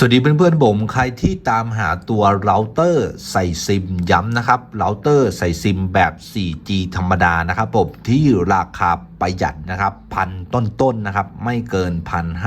สวัสดีเพื่อนๆผมใครที่ตามหาตัวเราเตอร์ใส่ซิมย้ำนะครับเราเตอร์ใส่ซิมแบบ 4G ธรรมดานะครับผมที่ราคา ประหยัดนะครับพันต้นๆนนะครับไม่เกิน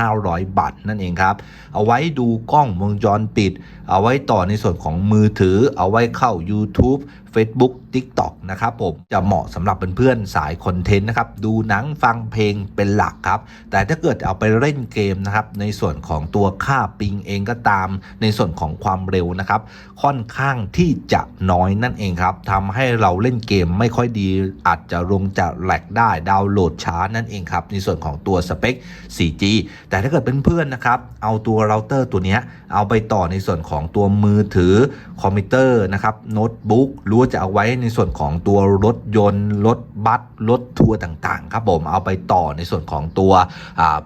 1,500 บาทนั่นเองครับ เอาไว้ดูกล้องวงจรปิด เอาไว้ต่อในส่วนของมือถือ เอาไว้เข้า YouTube Facebook TikTok นะครับผมจะเหมาะสำหรับเพื่อนๆสายคอนเทนต์นะครับดูหนังฟังเพลงเป็นหลักครับ แต่ถ้าเกิดเอาไปเล่นเกมนะครับในส่วนของตัวค่าปิงเองก็ตาม ในส่วนของความเร็วนะครับ ค่อนข้างที่จะน้อยนั่นเองครับทำให้เราเล่นเกมไม่ค่อยดีอาจจะลงจะแหลกได้ดาวน์โหลดช้านั่นเองครับ ในส่วนของตัวสเปค 4G แต่ถ้าเกิดเป็นเพื่อนนะครับ เอาตัวเราเตอร์ตัวนี้เอาไปต่อในส่วนของตัวมือถือคอมพิวเตอร์นะครับโน้ตบุ๊กหรือว่าจะเอาไว้ในส่วนของตัวรถยนต์ รถบัสรถทัวร์ต่างๆ ครับผมเอาไปต่อในส่วนของตัว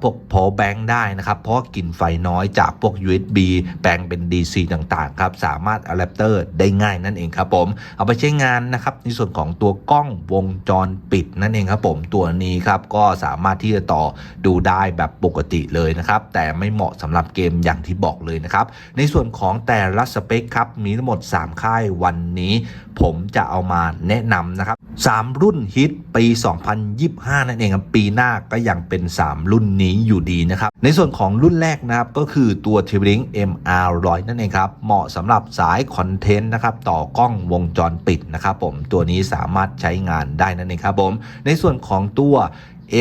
พวก power bank ได้นะครับ เพราะกินไฟน้อยจากพวก USB แปลงเป็น DC ต่างๆ ครับ สามารถอะแดปเตอร์ได้ง่ายนั่นเองครับผม เอาไปใช้งานนะครับในส่วนของตัวกล้องวงจรปิดนั่นเองครับผมตัวนี้ครับก็สามารถที่จะต่อดูได้แบบปกติเลยนะครับ แต่ไม่เหมาะสำหรับเกมอย่างที่บอกเลยนะครับ ในส่วนของแต่ละสเปคครับมีทั้งหมด 3 ค่ายวันนี้ ผมจะเอามาแนะนำนะครับ 3 รุ่นฮิตปี 2025 นั่นเองครับปีหน้าก็ยังเป็น 3 รุ่นนี้อยู่ดีนะครับ ในส่วนของรุ่นแรกนะครับ ก็คือตัว t r i b l i n k MR100 นั่นเองครับ เหมาะสำหรับสายคอนเทนต์นะครับ ต่อกล้องวงจรปิดนะครับผมตัวนี้สามารถใช้งานได้นั่นเองครับผมในส่วนของตัว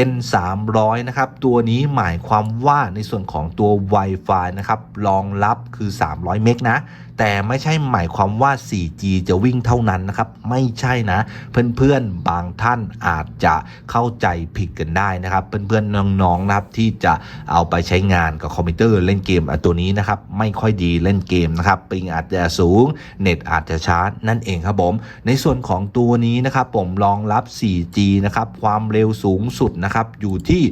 N 3 0 0นะครับ ตัวนี้หมายความว่าในส่วนของตัว Wi-Fi นะครับ รองรับคือ 300 เมกนะ แต่ไม่ใช่หมายความว่า 4G จะวิ่งเท่านั้นนะครับ ไม่ใช่นะ เพื่อนๆ บางท่านอาจจะเข้าใจผิดกันได้นะครับ เพื่อนๆ น้องๆ นะครับ ที่จะเอาไปใช้งานกับคอมพิวเตอร์เล่นเกมตัวนี้นะครับ ไม่ค่อยดีเล่นเกมนะครับ ปิงอาจจะสูง เน็ตอาจจะช้านั่นเองครับผม ในส่วนของตัวนี้นะครับผมรองรับ 4G นะครับ ความเร็วสูงสุดนะครับอยู่ที่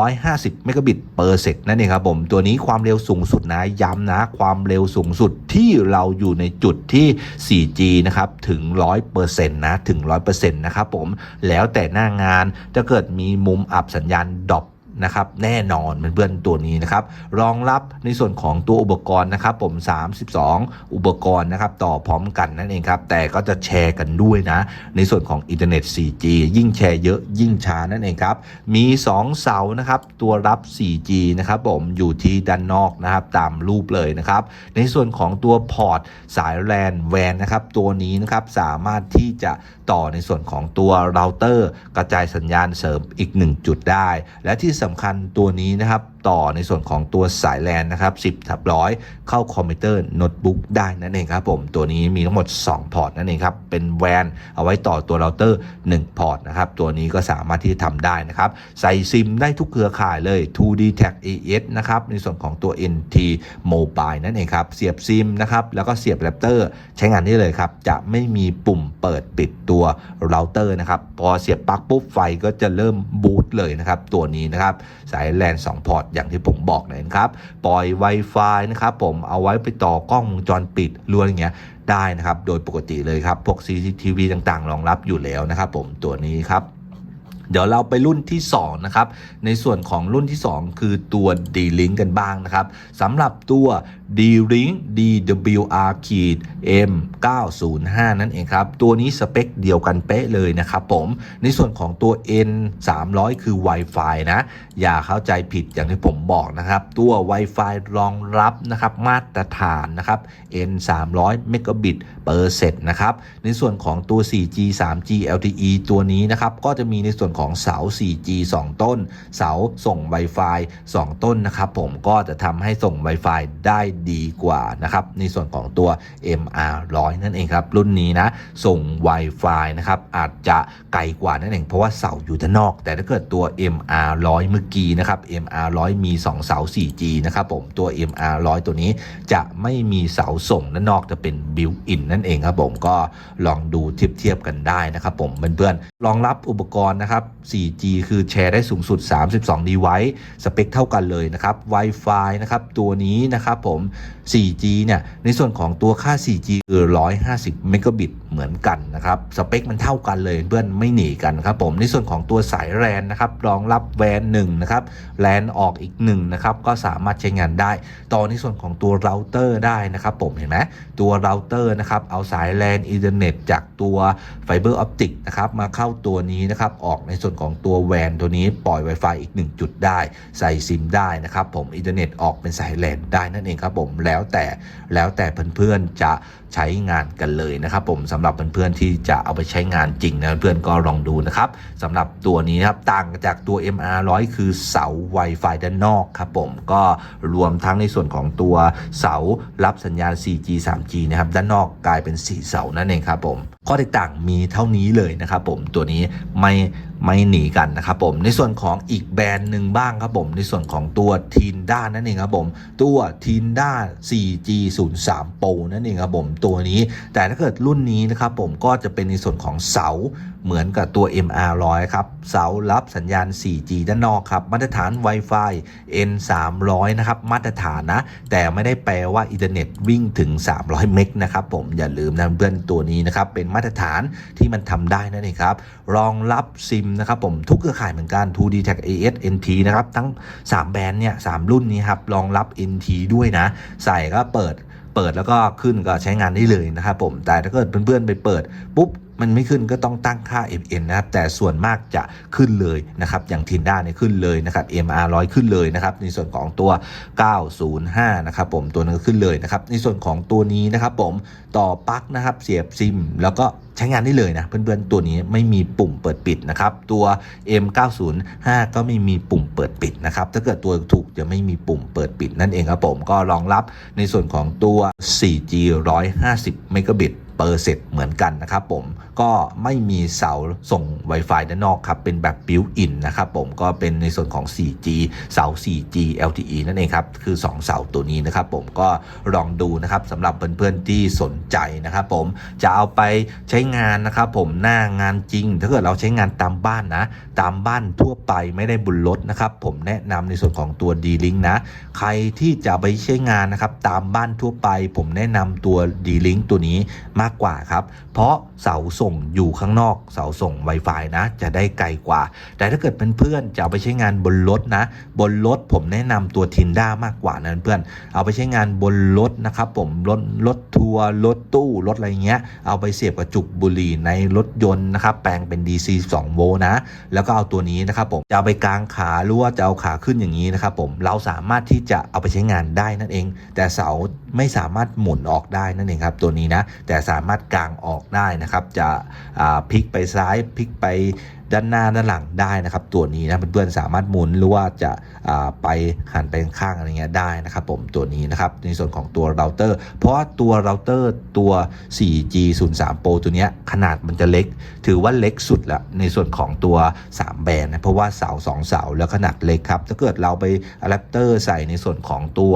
150 เมกะบิตเปอร์เซกนั่นเองครับผม ตัวนี้ความเร็วสูงสุดนะ ย้ำนะ ความเร็วสูงสุดที่เราอยู่ในจุดที่ 4G นะครับถึง 100%นะถึง 100%นะครับผมแล้วแต่หน้างานจะเกิดมีมุมอับสัญญาณดรอป นะครับแน่นอนเพื่อนตัวนี้นะครับรองรับในส่วนของตัวอุปกรณ์นะครับผม 32 อุปกรณ์นะครับต่อพร้อมกันนั่นเองครับแต่ก็จะแชร์กันด้วยนะ ในส่วนของอินเทอร์เน็ต 4G ยิ่งแชร์เยอะยิ่งช้านั่นเองครับมี 2 เสานะครับตัวรับ 4G นะครับผมอยู่ที่ด้านนอกนะครับตามรูปเลยนะครับในส่วนของตัวพอร์ตสายแลนแวนนะครับตัวนี้นะครับสามารถที่จะต่อในส่วนของตัวเราเตอร์ กระจายสัญญาณเสริมอีก 1 จุดได้ และที่สำคัญตัวนี้นะครับต่อในส่วนของตัวสายแลนนะครับ10ทับร้อยเข้าคอมพิวเตอร์โน้ตบุ๊กได้นั่นเองครับผมตัวนี้มีทั้งหมด 2 พอร์ตนั่นเองครับเป็นแวนเอาไว้ต่อตัวเราเตอร์ 1 พอร์ตนะครับตัวนี้ก็สามารถที่จะทำได้นะครับใส่ซิมได้ทุกเครือข่ายเลย 2D Tag AS นะครับในส่วนของตัว NT Mobile นั่นเองครับเสียบซิมนะครับแล้วก็เสียบแรปเตอร์ใช้งานได้เลยครับจะไม่มีปุ่มเปิดปิดตัวเราเตอร์นะครับพอเสียบปลั๊กปุ๊บไฟก็จะเริ่มบูตเลยนะครับตัวนี้นะครับสายแลน2พอร์ตอย่างที่ผมบอกเลยนะครับ ปล่อย Wi-Fi นะครับผมเอาไว้ไปต่อกล้องวงจรปิดล้วนอย่างเงี้ยได้นะครับ โดยปกติเลยครับ พวก CCTV ต่างๆ รองรับอยู่แล้วนะครับผมตัวนี้ครับ เดี๋ยวเราไปรุ่นที่ 2 นะครับ ในส่วนของรุ่นที่ 2 คือตัว D-Link กันบ้างนะครับสำหรับตัว D-Link DWR ขีด M 905นั่นเองครับ ตัวนี้สเปคเดียวกันเป๊ะเลยนะครับผม ในส่วนของตัว N 300คือ Wi-Fi นะ อย่าเข้าใจผิดอย่างที่ผมบอกนะครับ ตัว Wi-Fi รองรับนะครับมาตรฐานนะครับ N 300 Mbit per set นะครับ ในส่วนของตัว 4G 3G LTE ตัวนี้นะครับ ก็จะมีในส่วนของเสา 4G 2 ต้น เสาส่ง Wi-Fi 2 ต้นนะครับผมก็จะทำให้ส่ง Wi-Fi ได้ดีกว่านะครับในส่วนของตัว MR 100 นั่นเองครับ รุ่นนี้นะ ส่ง Wi-Fi นะครับอาจจะไกลกว่านั่นเองเพราะว่าเสาอยู่ด้านนอก แต่ถ้าเกิดตัว MR 100 เมื่อกี้นะครับ MR 100 มี 2 เสา 4G นะครับผมตัว MR 100 ตัวนี้จะไม่มีเสาส่งด้านนอกจะเป็น built in นั่นเองครับผมก็ลองดูเทียบเทียบกันได้นะครับผมเพื่อนๆรองรับอุปกรณ์นะครับ 4G คือแชร์ได้สูงสุด 32 device สเปคเท่ากันเลยนะครับ Wi-Fi นะครับ ตัวนี้นะครับผม 4G เนี่ย ในส่วนของตัวค่า 4G คือ 150 เมกะบิตเหมือนกันนะครับสเปคมันเท่ากันเลยเพื่อนไม่หนีกันครับผมในส่วนของตัวสายแรนนะครับรองรับแวนหนึ่งนะครับแลนออกอีกหนึ่งนะครับก็สามารถใช้งานได้ ต่อในส่วนของตัวเราเตอร์ได้นะครับผมเห็นไหมตัวเราเตอร์นะครับเอาสายแลนอินเทอร์เน็ตจากตัวไฟเบอร์ออปติกนะครับมาเข้าตัวนี้นะครับออกในส่วนของตัวแวนตัวนี้ปล่อย Wi-Fi อีก 1 จุดได้ ใส่ซิมได้นะครับผมอินเทอร์เน็ตออกเป็นสายแลนได้นั่นเองครับผมแล้วแต่แล้วแต่เพื่อนๆจะใช้งานกันเลยนะครับผมสำหรับเพื่อนๆที่จะเอาไปใช้งานจริงนะเพื่อนก็ลองดูนะครับสำหรับตัวนี้นะครับต่างจากตัว MR100 คือเสา Wi-Fi ด้านนอกครับผมก็รวมทั้งในส่วนของตัวเสารับสัญญาณ 4G 3G นะครับด้านนอกกลายเป็น 4 เสานั่นเองครับผมข้อแตกต่างมีเท่านี้เลยนะครับผมตัวนี้ไม่ ไม่หนีกันนะครับผมในส่วนของอีกแบรนด์หนึ่งบ้างครับผมในส่วนของตัวทีนด้านั่นเองครับผมตัวทีนด้า 4G 0 3 Pro นั่นเองครับผมตัวนี้ แต่ถ้าเกิดรุ่นนี้นะครับผมก็จะเป็นในส่วนของเสา เหมือนกับตัว MR100 ครับเสารับสัญญาณ 4G ด้านนอกครับ มาตรฐาน Wi-Fi N 300 นะครับ มาตรฐานนะ แต่ไม่ได้แปลว่าอินเทอร์เน็ตวิ่งถึง 300 เมกนะครับผมอย่าลืมนะเพื่อนตัวนี้นะครับ เป็นมาตรฐานที่มันทำได้นั่นเองครับ รองรับซิมนะครับผมทุกเครือข่ายเหมือนกัน 2D Tag AS NT นะครับ ทั้ง 3 แบรนด์เนี่ย3รุ่นนี้ครับ รองรับ NT ด้วยนะ ใส่ก็เปิดเปิดแล้วก็ขึ้นก็ใช้งานได้เลยนะครับผม แต่ถ้าเกิดเพื่อนๆไปเปิดปุ๊บ มันไม่ขึ้นก็ต้องตั้งค่า FN นะครับแต่ส่วนมากจะขึ้นเลยนะครับอย่างทินด้าเนี่ยขึ้นเลยนะครับ MR 100ขึ้นเลยนะครับในส่วนของตัว 905นะครับผมตัวนึงขึ้นเลยนะครับในส่วนของตัวนี้นะครับผมต่อปลั๊กนะครับเสียบซิม แล้วก็ใช้งานได้เลยนะเพื่อนๆตัวนี้ไม่มีปุ่มเปิดปิดนะครับตัว M905 ก็ไม่มีปุ่มเปิดปิดนะครับถ้าเกิดตัวถูกจะไม่มีปุ่มเปิดปิดนั่นเองครับผมก็รองรับในส่วนของตัว 4G 150 เมกะบิตเปอร์เซ็นต์เหมือนกันนะครับผม ก็ไม่มีเสาส่ง Wi-Fi ด้านนอกครับ เป็นแบบบิวอินนะครับผมก็เป็นในส่วนของ 4G เสา 4G LTE นั่นเองครับ คือ 2 เสาตัวนี้นะครับผมก็ลองดูนะครับสำหรับเพื่อนๆที่สนใจนะครับผมจะเอาไปใช้งานนะครับผมหน้างานจริง ถ้าเกิดเราใช้งานตามบ้านนะ ตามบ้านทั่วไปไม่ได้บุญรถนะครับผมแนะนำในส่วนของตัว D-Link นะ ใครที่จะไปใช้งานนะครับตามบ้านทั่วไป ผมแนะนำตัว D-Link ตัวนี้มากกว่าครับเพราะเสาส่งอยู่ข้างนอกเสาส่ง Wi-Fi นะ จะได้ไกลกว่า แต่ถ้าเกิดเป็นเพื่อนจะเอาไปใช้งานบนรถนะ บนรถผมแนะนำตัวทินด้ามากกว่านะเพื่อน เอาไปใช้งานบนรถนะครับผมรถรถทัวร์รถตู้รถอะไรเงี้ย เอาไปเสียบกระจุกบุหรี่ในรถยนต์นะครับแปลงเป็น DC 2โวลต์นะ แล้วก็เอาตัวนี้นะครับผมจะเอาไปกางขาหรือว่าจะเอาขาขึ้นอย่างนี้นะครับผมเราสามารถที่จะเอาไปใช้งานได้นั่นเอง แต่เสาไม่สามารถหมุนออกได้นั่นเองครับตัวนี้นะแต่สามารถกางออกได้นะครับจะพลิกไปซ้ายพลิกไปด้านหน้าด้านหลังได้นะครับ ตัวนี้นะเพื่อนๆสามารถหมุนหรือว่าจะาไปหันไปข้างอะไรเงี้ยได้นะครับ ผมตัวนี้นะครับในส่วนของตัวเราเตอร์ เพราะตัวเราเตอร์ตัว 4G 0 3 Pro ตัวเนี้ยขนาดมันจะเล็ก ถือว่าเล็กสุดละในส่วนของตัว 3 แบรนด์นะเพราะว่าเสา2เสาแล้วขนาดเล็กครับถ้าเกิดเราไปอะแดปเตอร์ใส่ในส่วนของตัว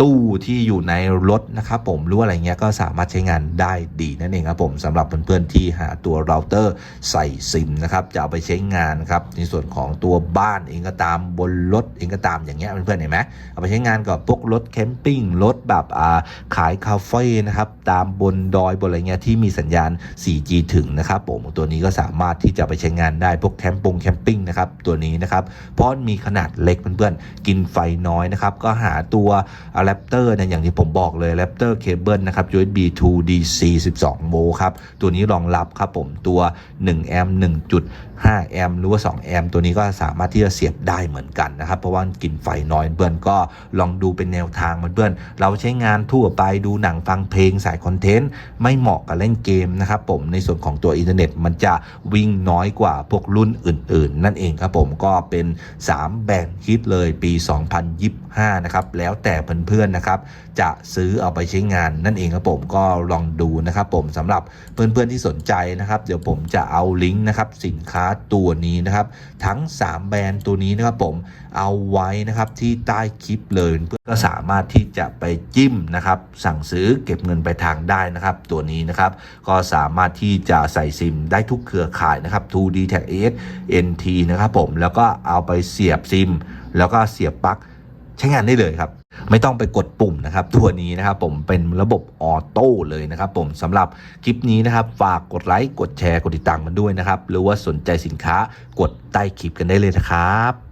ตู้ที่อยู่ในรถนะครับผมหรือว่าอะไรเงี้ยก็สามารถใช้งานได้ดีนั่นเองครับผมสำหรับเพื่อนๆที่หาตัวเราเตอร์ใส่ซิมนะครับจะเอาไปใช้งานครับในส่วนของตัวบ้านเองก็ตามบนรถเองก็ตามอย่างเงี้ยเพื่อนๆเห็นไหมเอาไปใช้งานกับพวกรถแคมปิ้งรถแบบอ่าขายคาเฟ่นะครับตามบนดอยบนอะไรเงี้ยที่มีสัญญาณ 4G ถึงนะครับผมตัวนี้ก็สามารถที่จะไปใช้งานได้พวกแคมปงแคมปิ้งนะครับตัวนี้นะครับเพราะมีขนาดเล็กเพื่อนๆกินไฟน้อยนะครับก็หาตัวอะแดปเตอร์นะอย่างที่ผมบอกเลยอะแดปเตอร์เคเบิลนะครับ USB to DC 12 โวลต์ครับ ตัวนี้รองรับครับผมตัว 1 แอมป์ 5 แอมป์หรือว่า2แอมป์ตัวนี้ก็สามารถที่จะเสียบได้เหมือนกันนะครับ เพราะว่ากินไฟน้อยเพื่อนก็ลองดูเป็นแนวทางเพื่อนเราใช้งานทั่วไปดูหนังฟังเพลงสายคอนเทนต์ไม่เหมาะกับเล่นเกมนะครับผมในส่วนของตัวอินเทอร์เน็ตมันจะวิ่งน้อยกว่าพวกรุ่นอื่น ๆ นั่นเองครับผมก็เป็น 3 แบรนด์ฮิตเลยปี 2025 นะครับแล้วแต่เพื่อนๆนะครับ จะซื้อเอาไปใช้งานนั่นเองครับผมก็ลองดูนะครับผมสำหรับเพื่อนๆที่สนใจนะครับเดี๋ยวผมจะเอาลิงก์นะครับสินค้าตัวนี้นะครับทั้ง 3 แบรนด์ตัวนี้นะครับผมเอาไว้นะครับที่ใต้คลิปเลยเพื่อก็สามารถที่จะไปจิ้มนะครับสั่งซื้อเก็บเงินไปทางได้นะครับตัวนี้นะครับก็สามารถที่จะใส่ซิมได้ทุกเครือข่ายนะครับ 2D Tag AS NT นะครับผมแล้วก็เอาไปเสียบซิม แล้วก็เสียบปลั๊กใช้งานได้เลยครับ ไม่ต้องไปกดปุ่มนะครับ ตัวนี้นะครับผมเป็นระบบออโต้เลยนะครับผมสำหรับคลิปนี้นะครับ ฝากกดไลค์กดแชร์กดติดตามมันด้วยนะครับ หรือว่าสนใจสินค้ากดใต้คลิปกันได้เลยนะครับ